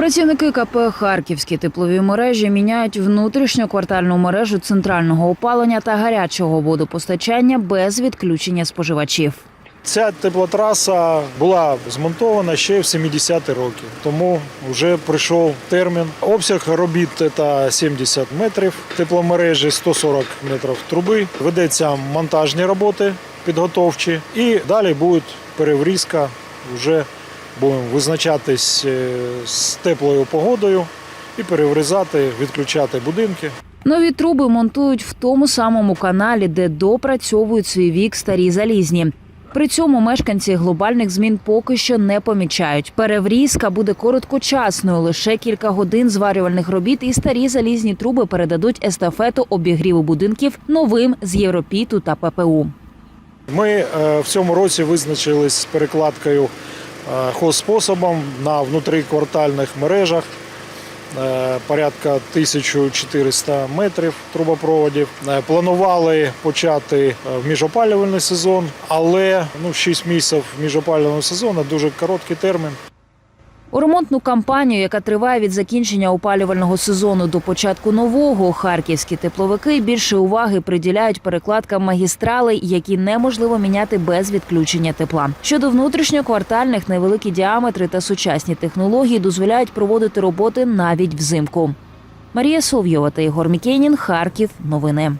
Працівники КП Харківські теплові мережі міняють внутрішню квартальну мережу центрального опалення та гарячого водопостачання без відключення споживачів. Ця теплотраса була змонтована ще в 70-ті роки, тому вже прийшов термін. Обсяг робіт це 70 метрів тепломережі, 140 метрів труби. Ведеться монтажні роботи підготовчі, і далі буде переврізка. Вже будемо визначатись е, з теплою погодою і переврізати, відключати будинки. Нові труби монтують в тому самому каналі, де допрацьовують свій вік старі залізні. При цьому мешканці глобальних змін поки що не помічають. Переврізка буде короткочасною, лише кілька годин зварювальних робіт, і старі залізні труби передадуть естафету обігріву будинків новим з Європіту та ППУ. Ми е, в цьому році визначились з перекладкою хозспособом на внутриквартальних мережах. Е, Порядка 1400 метрів трубопроводів. Е, Планували почати е, в міжопалювальний сезон, але ну, 6 місяців міжопалювального сезону дуже короткий термін. У ремонтну кампанію, яка триває від закінчення опалювального сезону до початку нового, харківські тепловики більше уваги приділяють перекладкам магістралей, які неможливо міняти без відключення тепла. Щодо внутрішньоквартальних невеликі діаметри та сучасні технології дозволяють проводити роботи навіть взимку. Марія Сов'єва та Ігор Мікенін, Харків. Новини.